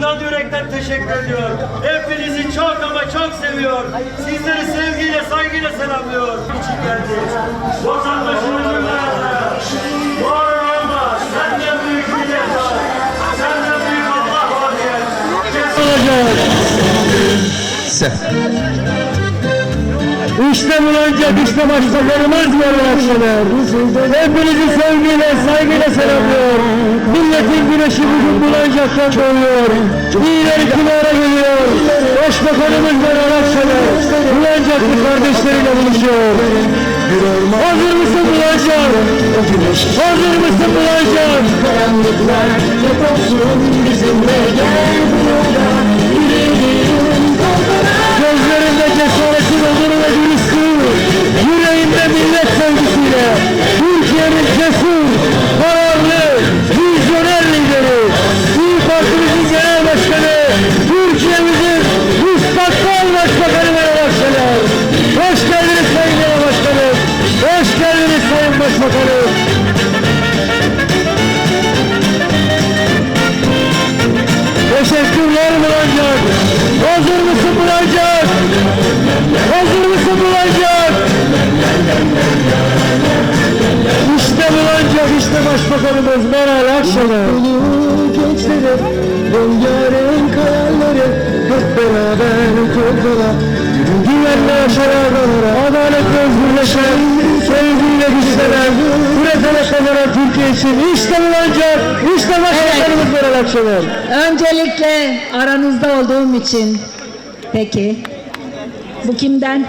candan yürekten teşekkür ediyor. Hepinizi çok ama çok seviyor. Sizleri sevgiyle, saygıyla selamlıyor. İçin geldi. Vatandaşının ümmetine. Var olma. Senden büyük bir ceza. Senden büyük Allah var diye. İşte bulunca işte başta görmez mi arkadaşlar? Hepinizi sevgiyle, saygıyla selamlıyor. Milletin güneşi bugün bulancaktan doğuyor. İyiler iktidar'a geliyor. Başbakanımız Meral Akşener, bulancaklı kardeşleriyle buluşuyor. Hazır mısın bulancak? Hazır mısın bulancak? Karanlıklar yok olsun bizimle gel burada Başbakanımız Meral Akşener. gençlerim Rengarenk hayalleri Hep beraber kurdular Güvenle yaşayan, adaletle özgürleşen, sevgiyle güçlenen, üretene kazanan Türkiye için işte Bulancak, işte Başbakanımız Meral Akşener. Öncelikle aranızda olduğum için peki bu kimden?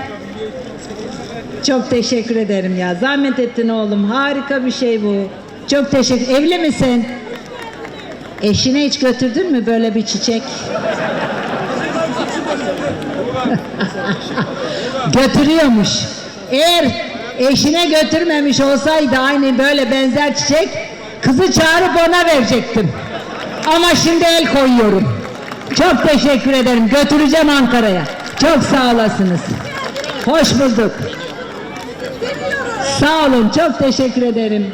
Çok teşekkür ederim ya. Zahmet ettin oğlum. Harika bir şey bu. Çok teşekkür. Evli misin? Eşine hiç götürdün mü böyle bir çiçek? Götürüyormuş. Eğer eşine götürmemiş olsaydı aynı böyle benzer çiçek kızı çağırıp ona verecektim. Ama şimdi el koyuyorum. Çok teşekkür ederim. Götüreceğim Ankara'ya. Çok sağ olasınız. Hoş bulduk. Sağ olun. Çok teşekkür ederim.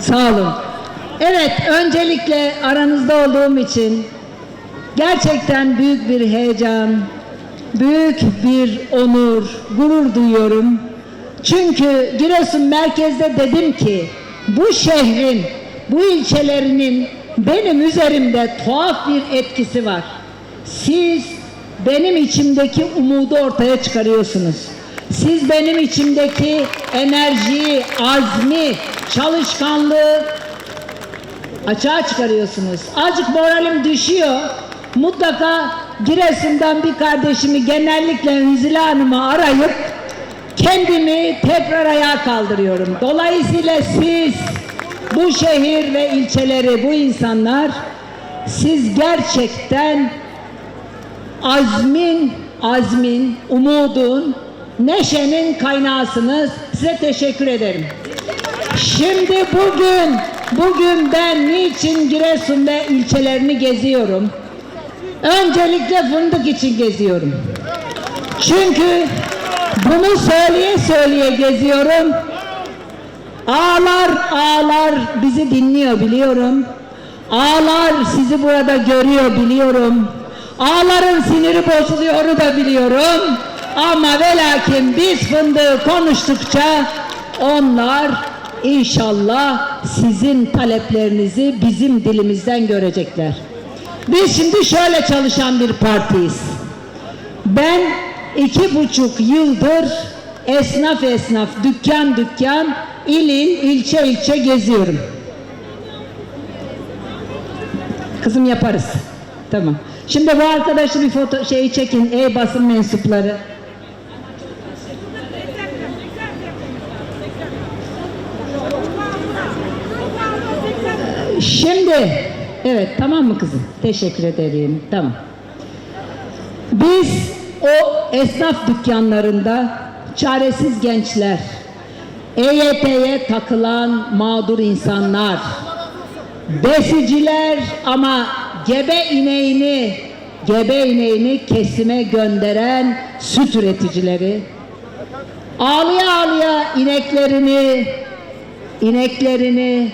Sağ olun. Evet, öncelikle aranızda olduğum için gerçekten büyük bir heyecan, büyük bir onur, gurur duyuyorum. Çünkü Giresun merkezde dedim ki bu şehrin, bu ilçelerinin benim üzerimde tuhaf bir etkisi var. Siz benim içimdeki umudu ortaya çıkarıyorsunuz. Siz benim içimdeki enerjiyi, azmi, çalışkanlığı açığa çıkarıyorsunuz. Azıcık moralim düşüyor. Mutlaka Giresun'dan bir kardeşimi genellikle Hüzile Hanım'ı arayıp kendimi tekrar ayağa kaldırıyorum. Dolayısıyla siz bu şehir ve ilçeleri, bu insanlar siz gerçekten azmin, azmin, umudun, neşenin kaynağısınız. Size teşekkür ederim. Şimdi bugün, bugün ben niçin Giresun ve ilçelerini geziyorum? Öncelikle fındık için geziyorum. Çünkü bunu söyleye söyleye geziyorum. Ağlar ağlar bizi dinliyor biliyorum. Ağlar sizi burada görüyor biliyorum. Ağların siniri bozuluyor da biliyorum. Ama ve lakin biz fındığı konuştukça onlar inşallah sizin taleplerinizi bizim dilimizden görecekler. Biz şimdi şöyle çalışan bir partiyiz. Ben iki buçuk yıldır esnaf esnaf, dükkan dükkan, il il, ilçe ilçe geziyorum. Kızım yaparız. Tamam. Şimdi bu arkadaşı bir foto şeyi çekin. Ey basın mensupları. Şimdi evet tamam mı kızım? Teşekkür ederim. Tamam. Biz o esnaf dükkanlarında çaresiz gençler, EYT'ye takılan mağdur insanlar, besiciler ama gebe ineğini gebe ineğini kesime gönderen süt üreticileri ağlıya ağlıya ineklerini ineklerini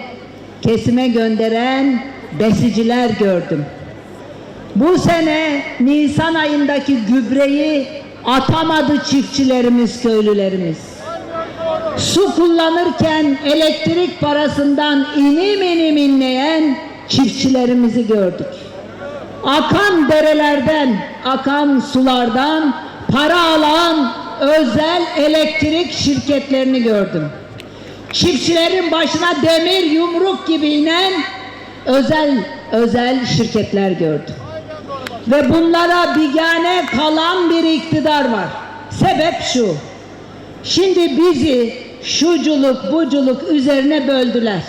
kesime gönderen besiciler gördüm. Bu sene Nisan ayındaki gübreyi atamadı çiftçilerimiz, köylülerimiz. Su kullanırken elektrik parasından inim inim inleyen çiftçilerimizi gördük. Akan derelerden, akan sulardan para alan özel elektrik şirketlerini gördüm. Çiftçilerin başına demir yumruk gibi inen özel özel şirketler gördüm. Ve bunlara bigane kalan bir iktidar var. Sebep şu. Şimdi bizi şuculuk buculuk üzerine böldüler.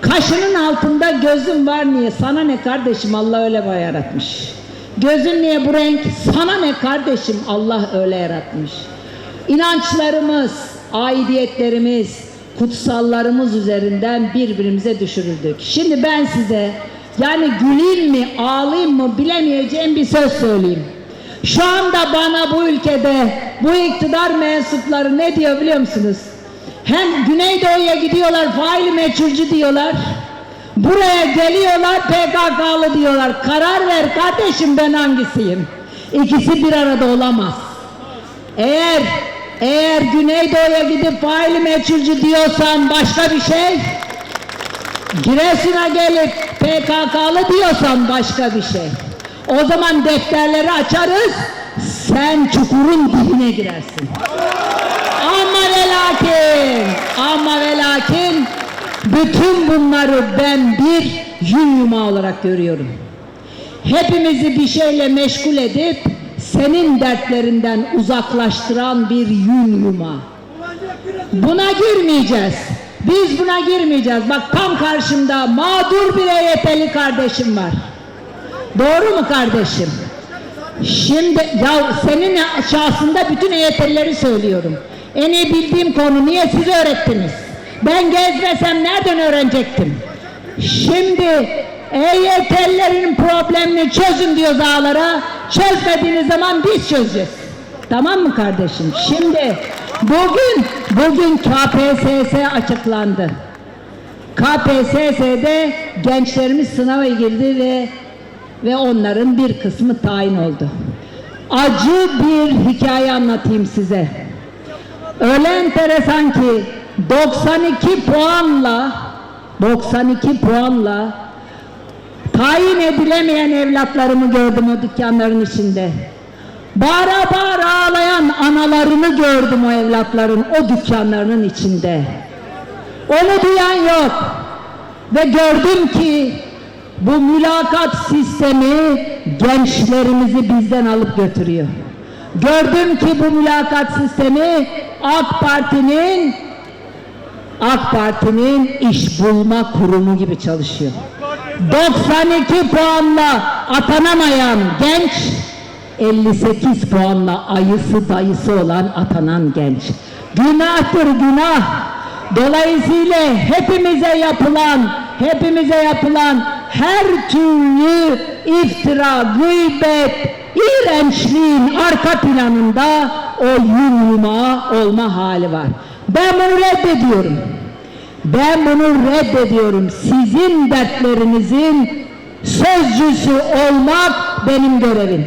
Kaşının altında gözüm var niye? Sana ne kardeşim Allah öyle yaratmış. Gözün niye bu renk? Sana ne kardeşim Allah öyle yaratmış. İnançlarımız, aidiyetlerimiz, kutsallarımız üzerinden birbirimize düşürüldük. Şimdi ben size yani güleyim mi, ağlayayım mı bilemeyeceğim bir söz söyleyeyim. Şu anda bana bu ülkede bu iktidar mensupları ne diyor biliyor musunuz? Hem Güneydoğu'ya gidiyorlar faili meçhulcu diyorlar. Buraya geliyorlar PKK'lı diyorlar. Karar ver kardeşim ben hangisiyim? İkisi bir arada olamaz. Eğer eğer Güneydoğu'ya gidip faili meçhulcu diyorsan başka bir şey, Giresun'a gelip PKK'lı diyorsan başka bir şey. O zaman defterleri açarız, sen çukurun dibine girersin. Ama ve lakin, ama ve lakin bütün bunları ben bir yün yumağı olarak görüyorum. Hepimizi bir şeyle meşgul edip senin dertlerinden uzaklaştıran bir yün yumağı. Buna girmeyeceğiz. Biz buna girmeyeceğiz. Bak tam karşımda mağdur bir EYT'li kardeşim var. Doğru mu kardeşim? Şimdi ya senin şahsında bütün EYT'lileri söylüyorum. En iyi bildiğim konu niye siz öğrettiniz? Ben gezmesem nereden öğrenecektim? Şimdi EYT'lilerin problemini çözün diyor ağalara. Çözmediğiniz zaman biz çözeceğiz. Tamam mı kardeşim? Şimdi bugün bugün KPSS açıklandı. KPSS'de gençlerimiz sınava girdi ve ve onların bir kısmı tayin oldu. Acı bir hikaye anlatayım size. Öyle enteresan ki 92 puanla 92 puanla tayin edilemeyen evlatlarımı gördüm o dükkanların içinde. Bağıra bağıra ağlayan analarını gördüm o evlatların o dükkanlarının içinde. Onu duyan yok. Ve gördüm ki bu mülakat sistemi gençlerimizi bizden alıp götürüyor. Gördüm ki bu mülakat sistemi AK Parti'nin AK Parti'nin iş bulma kurumu gibi çalışıyor. 92 puanla atanamayan genç 58 puanla ayısı dayısı olan atanan genç. Günahtır günah. Dolayısıyla hepimize yapılan, hepimize yapılan her türlü iftira, gıybet, iğrençliğin arka planında o yumağı olma hali var. Ben bunu reddediyorum. Ben bunu reddediyorum. Sizin dertlerinizin sözcüsü olmak benim görevim.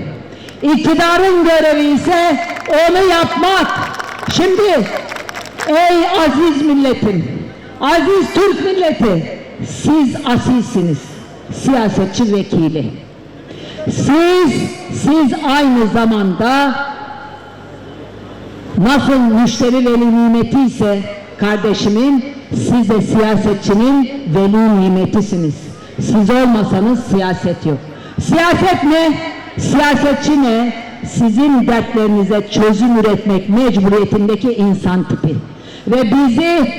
İktidarın görevi ise onu yapmak. Şimdi ey aziz milletim, aziz Türk milleti, siz asilsiniz, siyasetçi vekili. Siz, siz aynı zamanda nasıl müşteri veli nimeti ise kardeşimin, siz de siyasetçinin veli nimetisiniz. Siz olmasanız siyaset yok. Siyaset ne? Siyasetçi ne? Sizin dertlerinize çözüm üretmek mecburiyetindeki insan tipi. Ve bizi,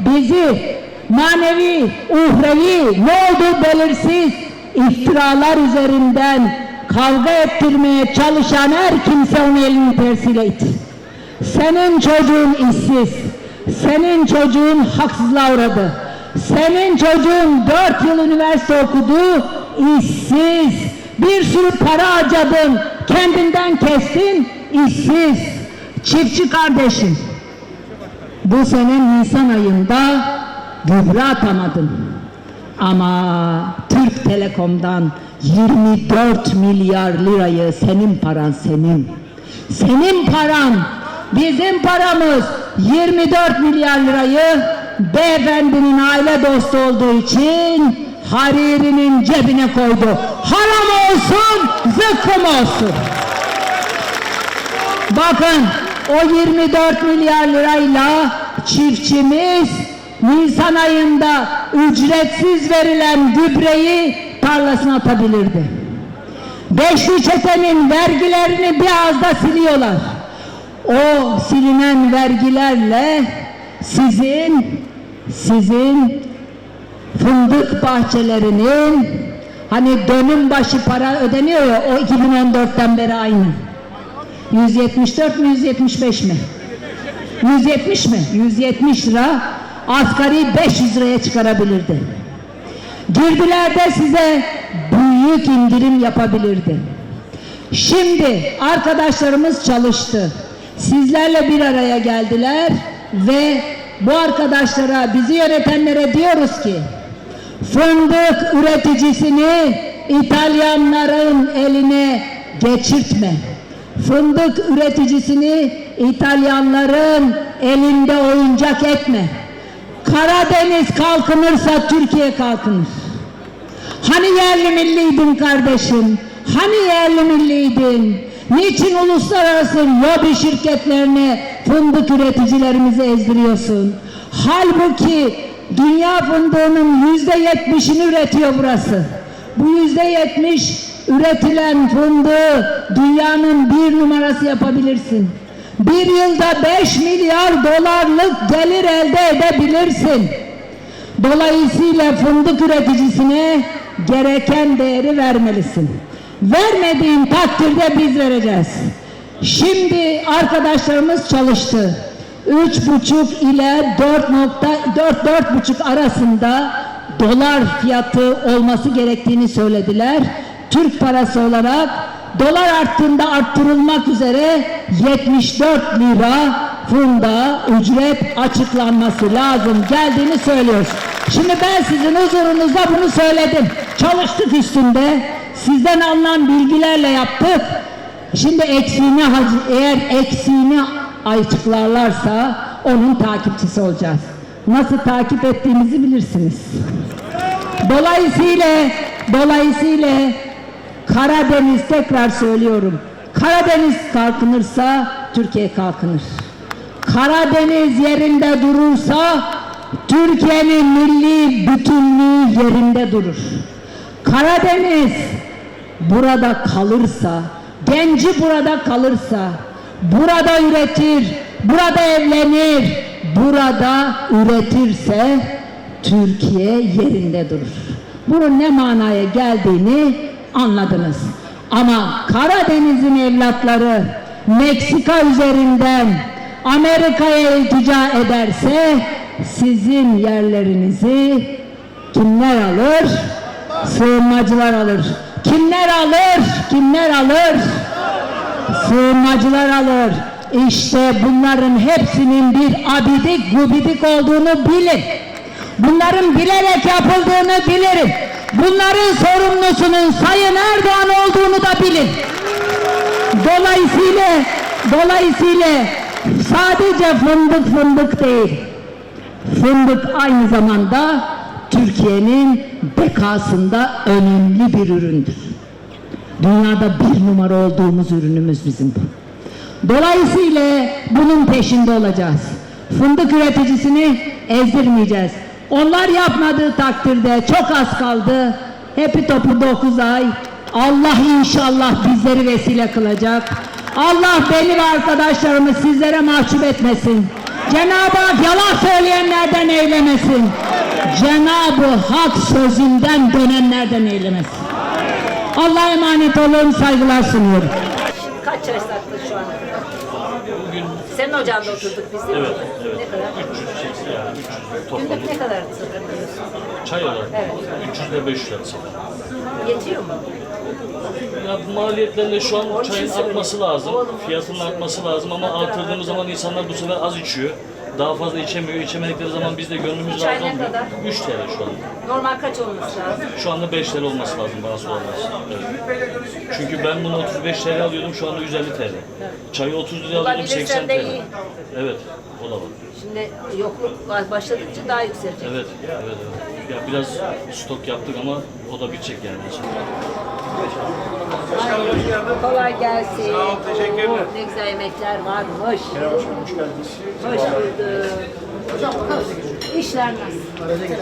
bizi manevi, uhrevi, ne olduğu belirsiz iftiralar üzerinden kavga ettirmeye çalışan her kimse onu elinin tersiyle it. Senin çocuğun işsiz, senin çocuğun haksızlığa uğradı. Senin çocuğun dört yıl üniversite okudu, işsiz. Bir sürü para harcadın, kendinden kestin, işsiz. Çiftçi kardeşim, bu sene Nisan ayında gübre atamadın. Ama Türk Telekom'dan 24 milyar lirayı senin paran senin. Senin paran, bizim paramız 24 milyar lirayı beyefendinin aile dostu olduğu için Hariri'nin cebine koydu. Haram olsun, zıkkım olsun. Bakın o 24 milyar lirayla çiftçimiz Nisan ayında ücretsiz verilen gübreyi tarlasına atabilirdi. Beşli çetenin vergilerini bir ağızda siliyorlar. O silinen vergilerle sizin sizin fındık bahçelerinin hani dönüm başı para ödeniyor ya o 2014'ten beri aynı. 174 mi 175 mi? 170 mi? 170 lira asgari 500 liraya çıkarabilirdi. Girdilerde size büyük indirim yapabilirdi. Şimdi arkadaşlarımız çalıştı. Sizlerle bir araya geldiler ve bu arkadaşlara, bizi yönetenlere diyoruz ki fındık üreticisini İtalyanların eline geçirtme. Fındık üreticisini İtalyanların elinde oyuncak etme. Karadeniz kalkınırsa Türkiye kalkınır. Hani yerli milliydin kardeşim? Hani yerli milliydin? Niçin uluslararası lobi şirketlerini fındık üreticilerimizi ezdiriyorsun? Halbuki dünya fındığının yüzde yetmişini üretiyor burası. Bu yüzde yetmiş üretilen fındığı dünyanın bir numarası yapabilirsin. Bir yılda 5 milyar dolarlık gelir elde edebilirsin. Dolayısıyla fındık üreticisine gereken değeri vermelisin. Vermediğin takdirde biz vereceğiz. Şimdi arkadaşlarımız çalıştı. Üç buçuk ile dört nokta dört dört buçuk arasında dolar fiyatı olması gerektiğini söylediler. Türk parası olarak dolar arttığında arttırılmak üzere 74 lira funda ücret açıklanması lazım geldiğini söylüyoruz. Şimdi ben sizin huzurunuzda bunu söyledim. Çalıştık üstünde. Sizden alınan bilgilerle yaptık. Şimdi eksiğini eğer eksiğini açıklarlarsa onun takipçisi olacağız. Nasıl takip ettiğimizi bilirsiniz. Dolayısıyla dolayısıyla Karadeniz tekrar söylüyorum. Karadeniz kalkınırsa Türkiye kalkınır. Karadeniz yerinde durursa Türkiye'nin milli bütünlüğü yerinde durur. Karadeniz burada kalırsa, genci burada kalırsa, burada üretir, burada evlenir, burada üretirse Türkiye yerinde durur. Bunun ne manaya geldiğini anladınız. Ama Karadeniz'in evlatları Meksika üzerinden Amerika'ya iltica ederse sizin yerlerinizi kimler alır? Sığınmacılar alır. Kimler alır? Kimler alır? Sığınmacılar alır. İşte bunların hepsinin bir abidik gubidik olduğunu bilin. Bunların bilerek yapıldığını bilirim. Bunların sorumlusunun Sayın Erdoğan olduğunu da bilin. Dolayısıyla dolayısıyla sadece fındık fındık değil. Fındık aynı zamanda Türkiye'nin bekasında önemli bir üründür. Dünyada bir numara olduğumuz ürünümüz bizim bu. Dolayısıyla bunun peşinde olacağız. Fındık üreticisini ezdirmeyeceğiz. Onlar yapmadığı takdirde çok az kaldı. Hepi topu 9 ay. Allah inşallah bizleri vesile kılacak. Allah beni ve arkadaşlarımı sizlere mahcup etmesin. Cenab-ı Hak yalan söyleyenlerden eylemesin. Cenab-ı Hak sözünden dönenlerden eylemesin. Allah'a emanet olun, saygılar sunuyorum. Kaç yaş saklı şu ana kadar? Senin ocağında oturduk biz değil mi? Ne kadar? 300 yani 300 toplam. Günlük ne kadar satabiliyorsun? Çay olarak Evet. 300 ile 500 arası. Yetiyor mu? Ya bu maliyetlerle şu an çayın artması lazım. Fiyatının artması lazım ama artırdığımız zaman insanlar bu sefer az içiyor. Daha fazla içemiyor. İçemedikleri zaman biz de gönlümüz Üç ay razı ne olmuyor. kadar? 3 TL şu an. Normal kaç olması lazım? Şu anda 5 TL olması lazım bana sorarlarsa. Evet. Çünkü ben bunu 35 TL alıyordum şu anda 150 TL. Çayı 30 liraya alıyordum Bulabilirsen 80 de TL. iyi. Evet o da var. Şimdi yokluk başladıkça daha yükselecek. Evet, evet, evet. Ya biraz stok yaptık ama o da bitecek yani. Ay, kolay gelsin. Sağ ol, teşekkürler. Ne güzel yemekler varmış. Merhaba, hoş geldiniz. Hoş bulduk. İşler nasıl?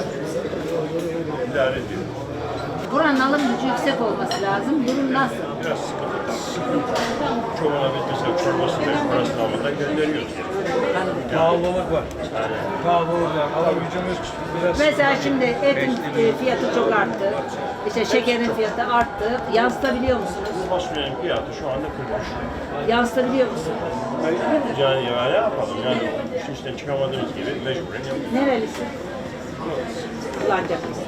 idare ediyor. Buranın alım gücü yüksek olması lazım. Durum nasıl? Biraz sıkıntı. Çoğuna biz mesela çorbasını parasını almadan gönderiyoruz. Pahalılık var. Pahalılık var. Alım gücümüz biraz Mesela şimdi etin e, fiyatı çok arttı. İşte şekerin fiyatı arttı. Yansıtabiliyor musunuz? Fasulyenin fiyatı şu anda 43. Yansıtabiliyor musun? Yani ya ne yapalım yani işin içinden çıkamadığımız gibi mecburen yapıyoruz. Nerelisin? Kullanacak mısın?